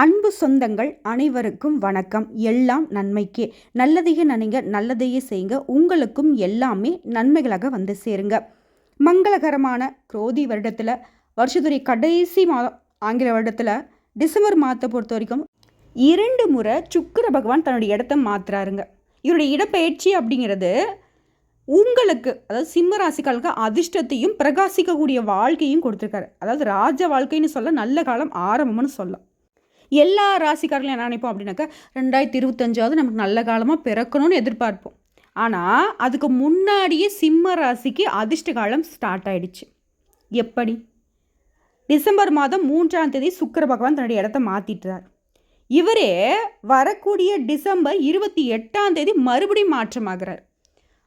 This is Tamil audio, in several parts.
அன்பு சொந்தங்கள் அனைவருக்கும் வணக்கம். எல்லாம் நன்மைக்கே. நல்லதையே நினைங்க நல்லதையே செய்யுங்க. உங்களுக்கும் எல்லாமே நன்மைகளாக வந்து சேருங்க. மங்களகரமான குரோதி வருடத்தில் வருஷத்துறை கடைசி மாதம் ஆங்கில வருடத்தில் டிசம்பர் மாதத்தை பொறுத்த வரைக்கும் இரண்டு முறை சுக்கிர பகவான் தன்னுடைய இடத்த மாற்றுறாருங்க இவருடைய இடப்பெயர்ச்சி அப்படிங்கிறது உங்களுக்கு அதாவது சிம்ம ராசிக்காலுக்கு அதிர்ஷ்டத்தையும் பிரகாசிக்கக்கூடிய வாழ்க்கையும் கொடுத்துருக்காரு. அதாவது ராஜ வாழ்க்கைன்னு சொல்ல நல்ல காலம் ஆரம்பம்னு சொல்லலாம். எல்லா ராசிக்காரங்களும் என்ன நினைப்போம் அப்படின்னாக்கா ரெண்டாயிரத்தி இருபத்தஞ்சாவது நமக்கு நல்ல காலமாக பிறக்கணும்னு எதிர்பார்ப்போம். ஆனால் அதுக்கு முன்னாடியே சிம்ம ராசிக்கு அதிர்ஷ்ட காலம் ஸ்டார்ட் ஆயிடுச்சு. எப்படி? டிசம்பர் மாதம் மூன்றாம் தேதி சுக்கிர பகவான் தன்னுடைய இடத்த மாற்றிட்டார் இவரே வரக்கூடிய டிசம்பர் இருபத்தி எட்டாம் தேதி மறுபடியும் மாற்றமாகிறார்.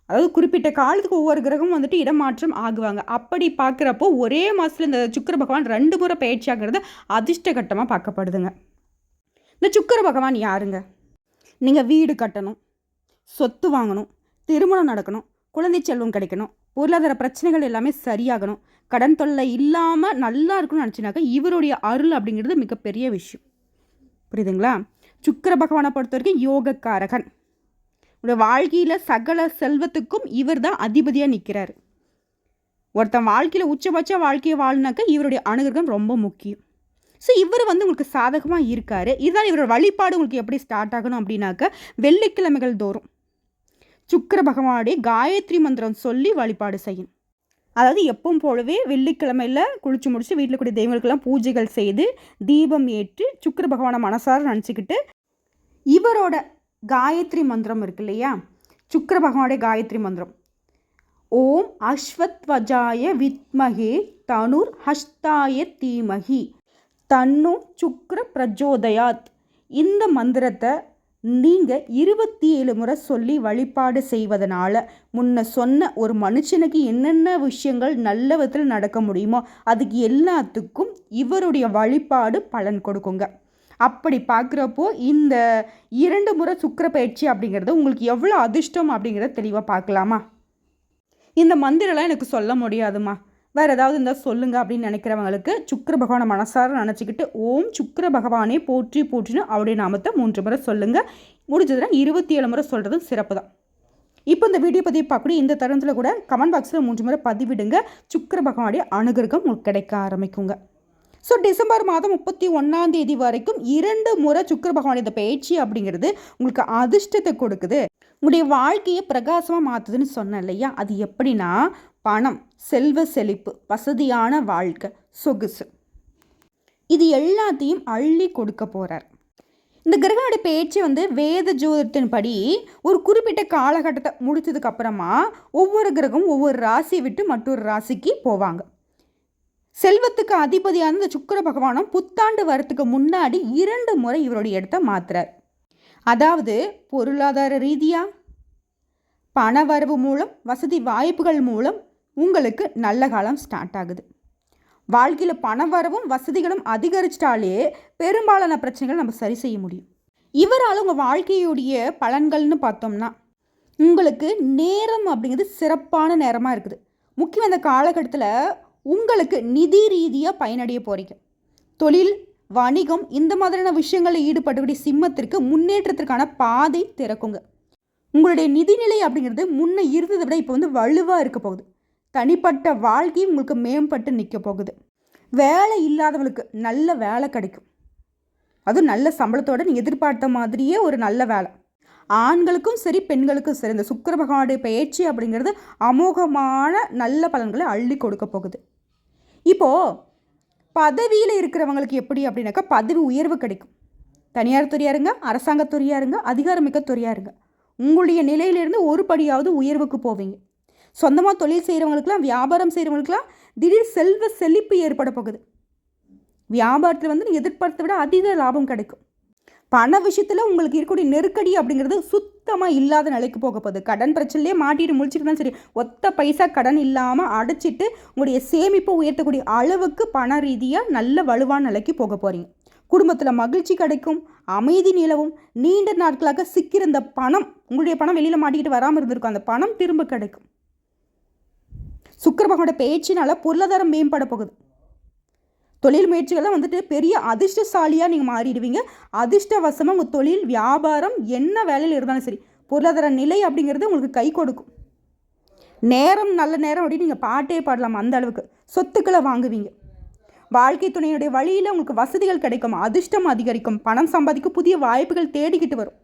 அதாவது குறிப்பிட்ட காலத்துக்கு ஒவ்வொரு கிரகமும் வந்துட்டு இடமாற்றம் ஆகுவாங்க. அப்படி பார்க்குறப்போ ஒரே மாதத்தில் இந்த சுக்கிர பகவான் ரெண்டு முறை பயிற்சி ஆகிறது அதிர்ஷ்ட கட்டமாக பார்க்கப்படுதுங்க. இந்த சுக்கர பகவான் யாருங்க? நீங்கள் வீடு கட்டணும் சொத்து வாங்கணும் திருமணம் நடக்கணும் குழந்தை செல்வம் கிடைக்கணும் பொருளாதார பிரச்சனைகள் எல்லாமே சரியாகணும் கடன் தொல்லை இல்லாமல் நல்லா இருக்கணும்னு நினச்சினாக்கா இவருடைய அருள் அப்படிங்கிறது மிகப்பெரிய விஷயம். புரியுதுங்களா? சுக்கர பகவானை பொறுத்த வரைக்கும் யோகக்காரகன். உடைய வாழ்க்கையில் சகல செல்வத்துக்கும் இவர் தான் அதிபதியாக நிற்கிறாரு ஒருத்தன் வாழ்க்கையில் உச்சபட்ச வாழ்க்கையை வாழ்னாக்க இவருடைய அனுகிரகம் ரொம்ப முக்கியம். ஸோ இவர் வந்து உங்களுக்கு சாதகமாக இருக்கார். இதுதான் இவரோட வழிபாடு உங்களுக்கு எப்படி ஸ்டார்ட் ஆகணும் அப்படின்னாக்க வெள்ளிக்கிழமைகள் தோறும் சுக்கர பகவானுடைய காயத்ரி மந்திரம் சொல்லி வழிபாடு செய்யணும். அதாவது எப்பவும் போலவே வெள்ளிக்கிழமையில் குளிச்சு முடிச்சு வீட்டில் கூடிய தெய்வங்களுக்கெல்லாம் பூஜைகள் செய்து தீபம் ஏற்றி சுக்கிர பகவானை மனசார நினச்சிக்கிட்டு இவரோட காயத்ரி மந்திரம் இருக்கு இல்லையா? சுக்கர பகவானுடைய காயத்ரி மந்திரம். ஓம் அஸ்வத்வஜாய வித்மகே தனுர் ஹஸ்தாய தீமகி. தன்னு சுக்ர பிரஜோதயாத். இந்த மந்திரத்தை நீங்கள் இருபத்தி ஏழு முறை சொல்லி வழிபாடு செய்வதனால முன்ன சொன்ன ஒரு மனுஷனுக்கு என்னென்ன விஷயங்கள் நல்ல விதத்தில் நடக்க முடியுமோ அதுக்கு எல்லாத்துக்கும் இவருடைய வழிபாடு பலன் கொடுக்குங்க. அப்படி பார்க்குறப்போ இந்த இரண்டு முறை சுக்கர பயிற்சி அப்படிங்கிறது உங்களுக்கு எவ்வளோ அதிர்ஷ்டம் அப்படிங்கிறத தெளிவாக பார்க்கலாமா? இந்த மந்திரம்லாம் எனக்கு சொல்ல முடியாதுமா. வேறு ஏதாவது இருந்தால் சொல்லுங்க அப்படின்னு நினைக்கிறவங்களுக்கு சுக்கர பகவானை மனசார நினச்சிக்கிட்டு ஓம் சுக்கர பகவானே போற்றி போற்றின்னு அவருடைய நாமத்தை மூன்று முறை சொல்லுங்கள் முடிஞ்சதுன்னா இருபத்தி ஏழு முறை சொல்கிறதும் சிறப்பு தான். இப்போ இந்த வீடியோ பதிவு பார்க்கக்கூடிய இந்த தருணத்தில் கூட கமெண்ட் பாக்ஸில் மூன்று முறை பதிவிடுங்க. சுக்கர பகவானுடைய அனுகிரகம் உங்களுக்கு கிடைக்க ஆரம்பிக்குங்க. ஸோ டிசம்பர் மாதம் முப்பத்தி ஒன்றாம் தேதி வரைக்கும் இரண்டு முறை சுக்கர பகவான் இந்த பயிற்சி அப்படிங்கிறது உங்களுக்கு அதிர்ஷ்டத்தை கொடுக்குது. உங்களுடைய வாழ்க்கையை பிரகாசமாக மாற்றுதுன்னு சொன்னேன் இல்லையா? அது எப்படின்னா பணம் செல்வ செழிப்பு வசதியான வாழ்க்கை சொகுசு. இது எல்லாத்தையும் அள்ளி கொடுக்க போகிறார் இந்த கிரகணோட பேச்சு வந்து வேத ஜோதிடத்தின் படி ஒரு குறிப்பிட்ட காலகட்டத்தை முடித்ததுக்கப்புறமா ஒவ்வொரு கிரகமும் ஒவ்வொரு ராசியை விட்டு மற்றொரு ராசிக்கு போவாங்க. செல்வத்துக்கு அதிபதியான இந்த சுக்கர பகவானும் புத்தாண்டு வரத்துக்கு முன்னாடி இரண்டு முறை இவருடைய இடத்த மாத்துறார். அதாவது பொருளாதார ரீதியாக பண வரவு மூலம் வசதி வாய்ப்புகள் மூலம் உங்களுக்கு நல்ல காலம் ஸ்டார்ட் ஆகுது. வாழ்க்கையில் பண வரவும் வசதிகளும் அதிகரிச்சிட்டாலே பெரும்பாலான பிரச்சனைகள் நம்ம சரி செய்ய முடியும். இவரால் உங்கள் வாழ்க்கையுடைய பலன்கள்னு பார்த்தோம்னா உங்களுக்கு நேரம் அப்படிங்கிறது சிறப்பான நேரமாக இருக்குது. முக்கியம் அந்த காலகட்டத்தில் உங்களுக்கு நிதி ரீதியாக பயனடைய போகிறீங்க தொழில் வணிகம் இந்த மாதிரியான விஷயங்களில் ஈடுபடக்கூடிய சிம்மத்திற்கு முன்னேற்றத்திற்கான பாதை திறக்குங்க. உங்களுடைய நிதிநிலை அப்படிங்கிறது முன்ன இருந்ததை விட இப்போ வந்து வலுவாக இருக்க போகுது. தனிப்பட்ட வாழ்க்கையும் உங்களுக்கு மேம்பட்டு நிற்க போகுது. வேலை இல்லாதவங்களுக்கு நல்ல வேலை கிடைக்கும். அதுவும் நல்ல சம்பளத்தோடு நீ எதிர்பார்த்த மாதிரியே ஒரு நல்ல வேலை. ஆண்களுக்கும் சரி பெண்களுக்கும் சரி இந்த சுக்கர பகவானுடைய பயிற்சி அப்படிங்கிறது அமோகமான நல்ல பலன்களை அள்ளி கொடுக்க போகுது. இப்போது பதவியில் இருக்கிறவங்களுக்கு எப்படி அப்படின்னாக்கா பதவி உயர்வு கிடைக்கும். தனியார் துறையாருங்க இருங்க அரசாங்கத்துறையாக இருங்க அதிகாரமிக்க துறையாக இருங்க. உங்களுடைய நிலையிலிருந்து ஒரு படியாவது உயர்வுக்கு போவீங்க. சொந்தமாக தொழில் செய்கிறவங்களுக்குலாம் வியாபாரம் செய்கிறவங்களுக்குலாம் திடீர் செல்வ செழிப்பு ஏற்பட போகுது. வியாபாரத்தில் வந்து எதிர்பார்த்த விட அதிக லாபம் கிடைக்கும். பண விஷயத்தில் உங்களுக்கு இருக்கக்கூடிய நெருக்கடி அப்படிங்கிறது சுத்தமாக இல்லாத நிலைக்கு போக போகுது. கடன் பிரச்சனையே மாட்டிட்டு முடிச்சுட்டு சரி ஒத்த பைசா கடன் இல்லாமல் அடைச்சிட்டு உங்களுடைய சேமிப்பை உயர்த்தக்கூடிய அளவுக்கு பண ரீதியாக நல்ல வலுவான நிலைக்கு போக போகிறீங்க குடும்பத்தில் மகிழ்ச்சி கிடைக்கும் அமைதி நிலவும் நீண்ட நாட்களாக சிக்கியிருந்த பணம் உங்களுடைய பணம் வெளியில் மாட்டிக்கிட்டு வராமல் இருந்திருக்கும். அந்த பணம் திரும்ப கிடைக்கும். சுக்கர பேச்சினால் பொருளாதாரம் மேம்பட போகுது. தொழில் முயற்சிகள்லாம் வந்துட்டு பெரிய அதிர்ஷ்டசாலியாக நீங்கள் மாறிடுவீங்க. அதிர்ஷ்டவசமாக உங்கள் தொழில் வியாபாரம் என்ன வேலையில் இருந்தாலும் சரி பொருளாதார நிலை அப்படிங்கிறது உங்களுக்கு கை கொடுக்கும். நேரம் நல்ல நேரம் அப்படின்னு நீங்கள் பாட்டே பாடலாம் அந்த அளவுக்கு. சொத்துக்களை வாங்குவீங்க. வாழ்க்கை துணையினுடைய வழியில் உங்களுக்கு வசதிகள் கிடைக்கும் அதிர்ஷ்டம் அதிகரிக்கும் பணம் சம்பாதிக்க புதிய வாய்ப்புகள் தேடிக்கிட்டு வரும்.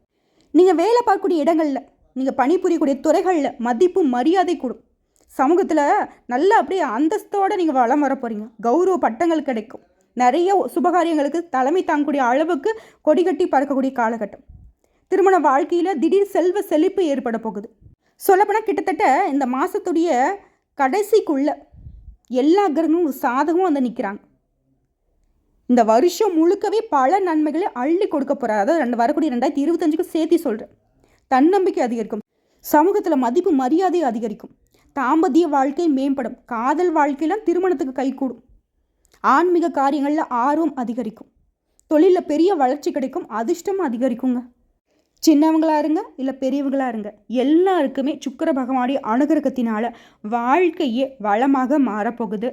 நீங்கள் வேலை பார்க்கக்கூடிய இடங்களில் நீங்கள் பணிபுரியக்கூடிய துறைகளில் மதிப்பு மரியாதை கூடும். சமூகத்தில் நல்ல அப்படியே அந்தஸ்தோடு நீங்கள் வளம் வர போகிறீங்க கௌரவ பட்டங்கள் கிடைக்கும். நிறைய சுபகாரியங்களுக்கு தலைமை தாங்கக்கூடிய அளவுக்கு கொடிகட்டி பறக்கக்கூடிய காலகட்டம். திருமண வாழ்க்கையில் திடீர் செல்வ செழிப்பு ஏற்பட போகுது. சொல்லப்போனால் கிட்டத்தட்ட இந்த மாதத்துடைய கடைசிக்குள்ள எல்லா கிரகமும் சாதகமும் வந்து நிற்கிறாங்க இந்த வருஷம் முழுக்கவே பல நன்மைகளை அள்ளி கொடுக்க போகிறார் அதாவது ரெண்டு வரக்கூடிய ரெண்டாயிரத்தி இருபத்தஞ்சுக்கு சேர்த்து சொல்கிறேன் தன்னம்பிக்கை அதிகரிக்கும். சமூகத்தில் மதிப்பு மரியாதை அதிகரிக்கும். தாம்பத்திய வாழ்க்கை மேம்படும். காதல் வாழ்க்கையில திருமணத்துக்கு கைகூடும் ஆன்மீக காரியங்களில் ஆர்வம் அதிகரிக்கும். தொழிலில் பெரிய வளர்ச்சி கிடைக்கும். அதிர்ஷ்டம் அதிகரிக்குங்க. சின்னவங்களா இருங்க இல்லை பெரியவங்களா இருங்க. எல்லாருக்குமே சுக்கர பகவானுடைய அனுகிரகத்தினால வாழ்க்கையே வளமாக மாறப்போகுது.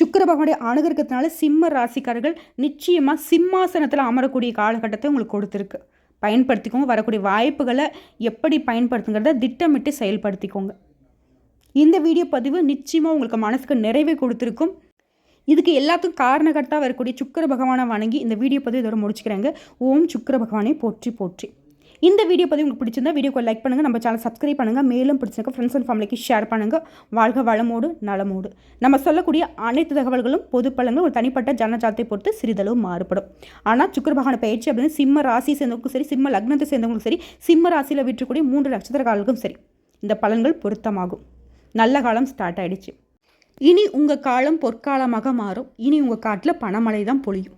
சுக்கர பகவானுடைய அனுகிரகத்தினால சிம்ம ராசிக்காரர்கள் நிச்சயமாக சிம்மாசனத்தில் அமரக்கூடிய காலகட்டத்தை உங்களுக்கு கொடுத்துருக்கு. பயன்படுத்திக்கோங்க. வரக்கூடிய வாய்ப்புகளை எப்படி பயன்படுத்துங்கிறத திட்டமிட்டு செயல்படுத்திக்கோங்க. இந்த வீடியோ பதிவு நிச்சயமாக உங்களுக்கு மனசுக்கு நிறைவை கொடுத்துருக்கும். இதுக்கு எல்லாத்துக்கும் காரணகர்த்தாக வரக்கூடிய சுக்கர பகவானை வணங்கி இந்த வீடியோ பதிவு இதோட முடிச்சுக்கிறாங்க. ஓம் சுக்கர பகவானை போற்றி போற்றி. இந்த வீடியோ பதிவு உங்களுக்கு பிடிச்சிருந்தா வீடியோக்கு லைக் பண்ணுங்கள் நம்ம சேனல் சப்ஸ்கிரைப் பண்ணுங்கள் மேலும் பிடிச்சிருக்க ஃப்ரெண்ட்ஸ் அண்ட் ஃபேமிலிக்கு ஷேர் பண்ணுங்கள் வாழ்க வளமோடு நலமோடு. நம்ம சொல்லக்கூடிய அனைத்து தகவல்களும் பொது பலன்கள் ஒரு தனிப்பட்ட ஜனஜாத்தை பொறுத்து சிறிதளவு மாறுபடும். ஆனால் சுக்கர பகவான பயிற்சி அப்படின்னு சிம்ம ராசி சேர்ந்தவங்களுக்கும் சரி சிம்ம லக்னத்தை சேர்ந்தவங்களுக்கும் சரி சிம்ம ராசியில் விற்றுக்கூடிய மூன்று நட்சத்திரக்காரர்களுக்கும் சரி இந்த பலன்கள் பொருத்தமாகும். நல்ல காலம் ஸ்டார்ட் ஆகிடுச்சு இனி உங்கள் காலம் பொற்காலமாக மாறும். இனி உங்கள் காட்டில் பணமழை தான் பொழியும்.